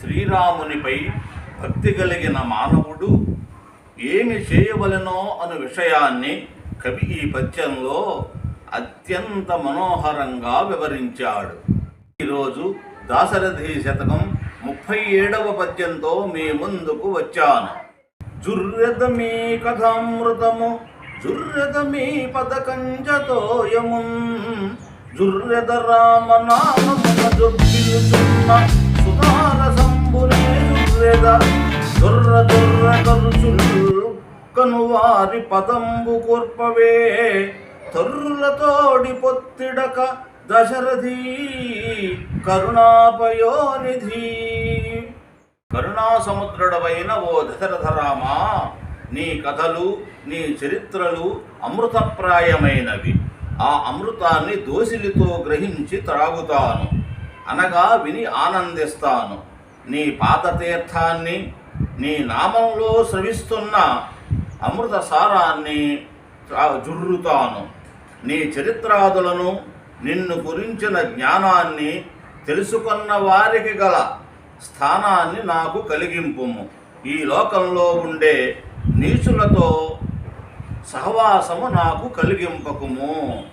శ్రీరామునిపై భక్తి కలిగిన మానవుడు ఏమి చేయవలెనో అను విషయాన్ని కవి ఈ పద్యంలో అత్యంత మనోహరంగా వివరించాడు. ఈరోజు దాశరథి శతకం ముప్పై ఏడవ పద్యంతో మీ ముందుకు వచ్చాను. జుర్రెద మీ కథామృతము జుర్రెద మీ పదకంజతోయమున్ జుర్రెద రామనామమున జొప్పిలుచున్న దుర్ర దుర్ర కరుచుల్ కనువారి పదంబు కూర్పవే. తొర్రులతోడి పొత్తిడక దశరథి కరుణాపయోనిధి. కరుణాసముద్రుడవైన ఓ దశరథరామా నీ కథలు నీ చరిత్రలు అమృతప్రాయమైనవి. ఆ అమృతాన్ని దోసిలితో గ్రహించి త్రాగుతాను. అనగా విని ఆనందిస్తాను. నీ పాదతీర్థాన్ని నీ నామంలో స్రవిస్తున్న అమృత సారాన్ని జుర్రుతాను. నీ చరిత్రాదులను నిన్ను గురించిన జ్ఞానాన్ని తెలుసుకున్న వారికి గల స్థానాన్ని నాకు కలిగింపుము. ఈ లోకంలో ఉండే నీచులతో సహవాసము నాకు కలిగింపకుము.